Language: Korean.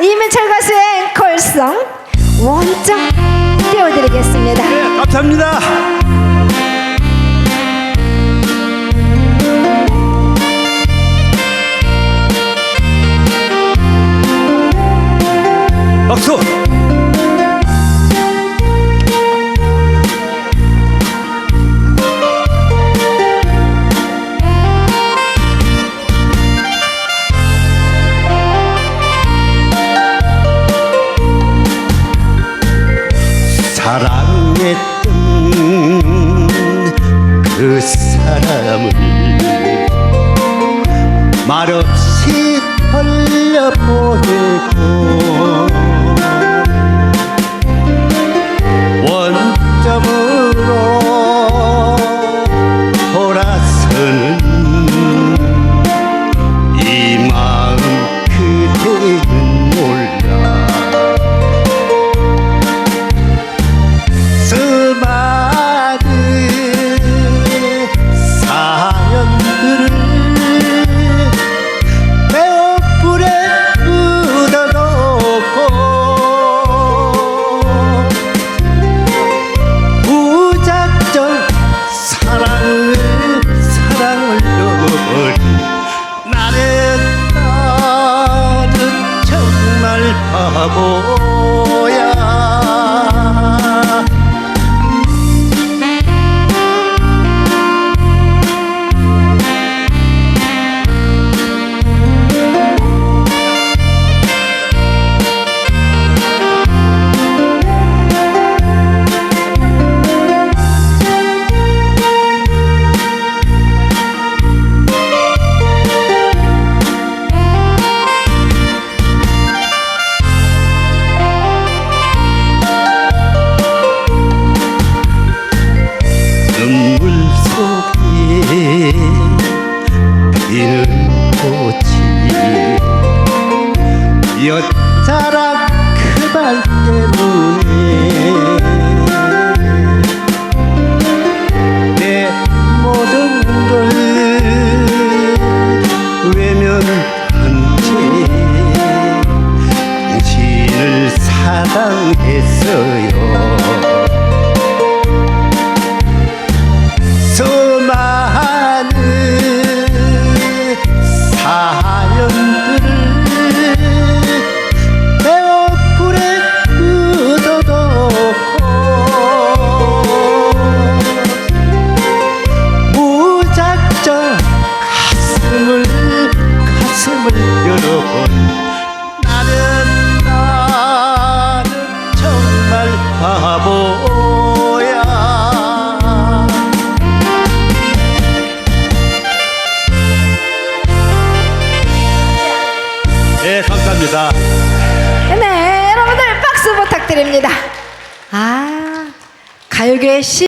이민철 가수의 앵콜송 원정 띄워드리겠습니다. 네, 감사합니다. 사랑했던 그 사람을 말없이 여자랑 그말 때문에 내 모든 걸 외면한 채 당신을 사랑했어요 가슴을 열어본 나는 나는 정말 바보야 네. 네, 여러분들 박수 부탁드립니다. 아, 가요계의 시